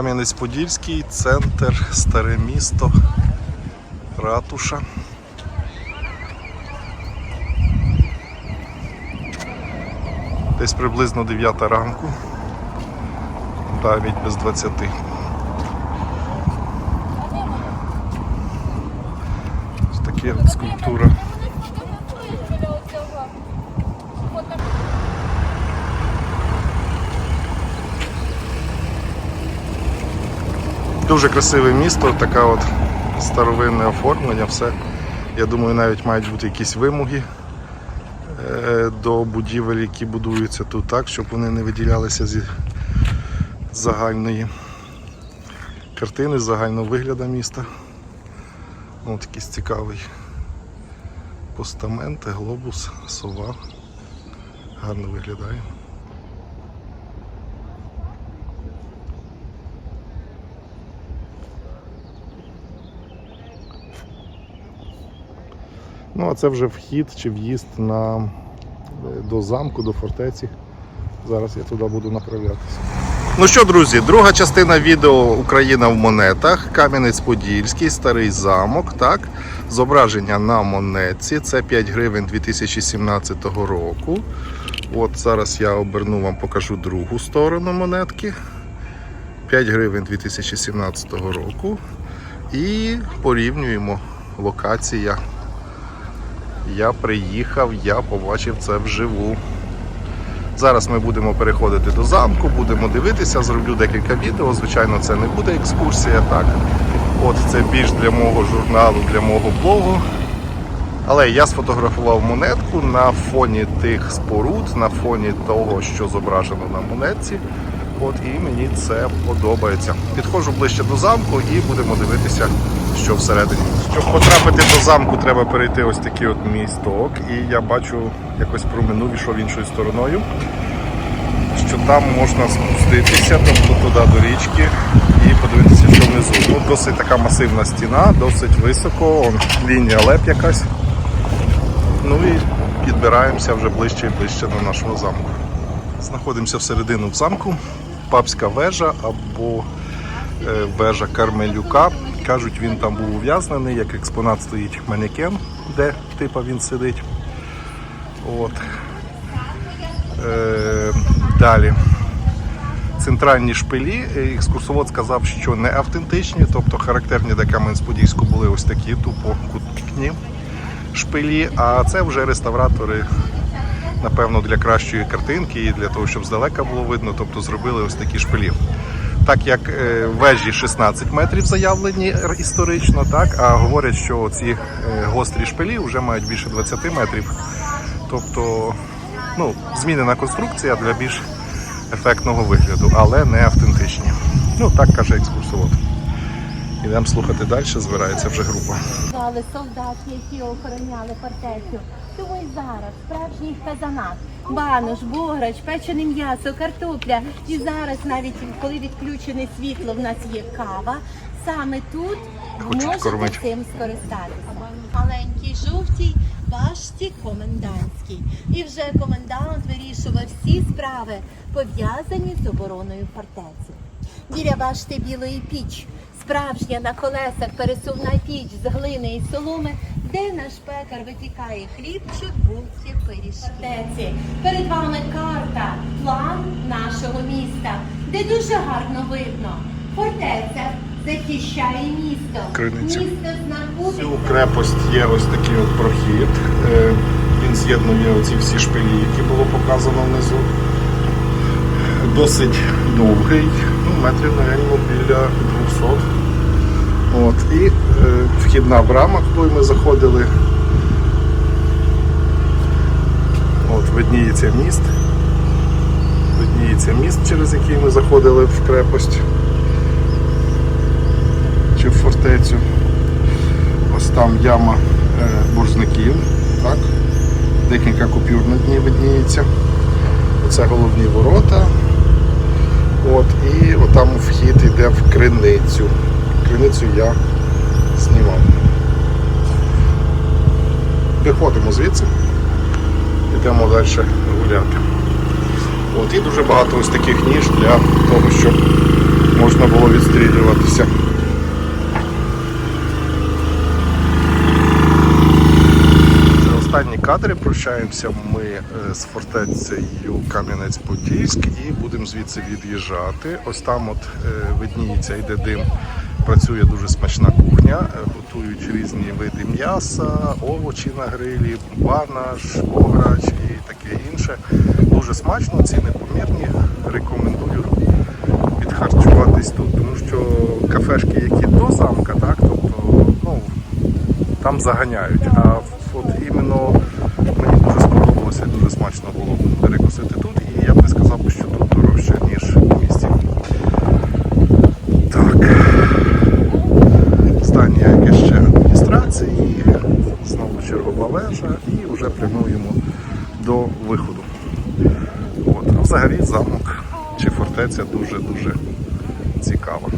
Кам'янець-Подільський, центр, старе місто, ратуша. Десь приблизно 9 ранку, навіть без 20. Ось такі скульптура. Дуже красиве місто, така от старовинне оформлення, все. Я думаю, навіть мають бути якісь вимоги е, до будівель, які будуються тут так, щоб вони не виділялися зі загальної картини, з загального вигляду міста. Ось якийсь цікавий постамент, глобус, сова. Гарно виглядає. Ну, а це вже вхід чи в'їзд на, е, до замку, до фортеці. Зараз я туди буду направлятися. Ну що, друзі, друга частина відео Україна в монетах, Кам'янець-Подільський, старий замок. так? Зображення на монетці. Це 5 гривень 2017 року. От зараз я оберну вам, покажу другу сторону монетки. 5 гривень 2017 року. І порівнюємо локація. Я приїхав, я побачив це вживу. Зараз ми будемо переходити до замку, будемо дивитися, зроблю декілька відео. Звичайно, це не буде екскурсія, так. От це більш для мого журналу, для мого блогу. Але я сфотографував монетку на фоні тих споруд, на фоні того, що зображено на монетці. От і мені це подобається. Підходжу ближче до замку і будемо дивитися, що всередині. Щоб потрапити до замку, треба перейти ось такий от місток. І я бачу, якось проминув ішов іншою стороною, що там можна спуститися, тобто туди до річки і подивитися, що внизу. Ну, досить така масивна стіна, досить високо, он, лінія леп якась. Ну і підбираємося вже ближче і ближче до нашого замку. Знаходимося всередину в замку. Папська вежа або е, вежа Кармелюка. Кажуть, він там був ув'язнений, як експонат стоїть манекен, де типа він сидить. От. Е, далі. Центральні шпилі. Е, Екскурсовод сказав, що не автентичні, тобто характерні для Кам'янець-Подільську були ось такі тупо кутні шпилі, а це вже реставратори напевно, для кращої картинки і для того, щоб здалека було видно, тобто зробили ось такі шпилі. Так як е, вежі 16 метрів заявлені історично, так, а говорять, що ці е, гострі шпилі вже мають більше 20 метрів. Тобто ну, змінена конструкція для більш ефектного вигляду, але не автентичні. Ну, так каже екскурсовод. Ідемо слухати далі, збирається вже група. Солдати, які охороняли фортецю. Тому і зараз справжній казанат. Банош, бограч, печене м'ясо, картопля. І зараз, навіть коли відключене світло, в нас є кава. Саме тут Хочуть можете кормити. цим скористатися. Маленький жовтій башті комендантській. І вже комендант вирішував всі справи, пов'язані з обороною фортеці. Біля башти білої піч, справжня на колесах пересувна піч з глини і соломи, де наш пекар випікає хлібчик, булки, пиріжки. Перед вами карта, план нашого міста, де дуже гарно видно. Фортеця захищає місто. Криниця. Місто знаходиться. Цю крепость є ось такий от прохід. Е, Він з'єднує оці всі шпилі, які було показано внизу. Досить довгий, ну, метрів, мабуть, біля 200. От, і е, вхідна брама, куди ми заходили. От, видніється міст. Видніється міст, через який ми заходили в крепость чи в фортецю. Ось там яма е, боржників, так? декілька купюр на дні видніється. Оце головні ворота. От, і отам вхід йде в криницю. Криницю я знімав. Виходимо звідси, йдемо далі гуляти. От, і дуже багато ось таких ніж для того, щоб можна було відстрілюватися. Це кадри. Прощаємося ми е, з фортецею Кам'янець-Подільськ і будемо звідси від'їжджати. Ось там от е, видніється, йде дим. Працює дуже смачна кухня, е, готують різні види м'яса, овочі на грилі, банаш, ограч і таке інше. Дуже смачно, ціни помірні. Рекомендую підхарчуватись тут, тому що кафешки, які до замка, так, тобто, ну, там заганяють. А от іменно мені дуже сподобалося, дуже смачно було перекусити тут, і я б не сказав, би, що тут дорожче, ніж в місті. Так. Здання яке ще адміністрації, знову чергова вежа, і вже прямуємо до виходу. От. А взагалі замок чи фортеця дуже-дуже цікава.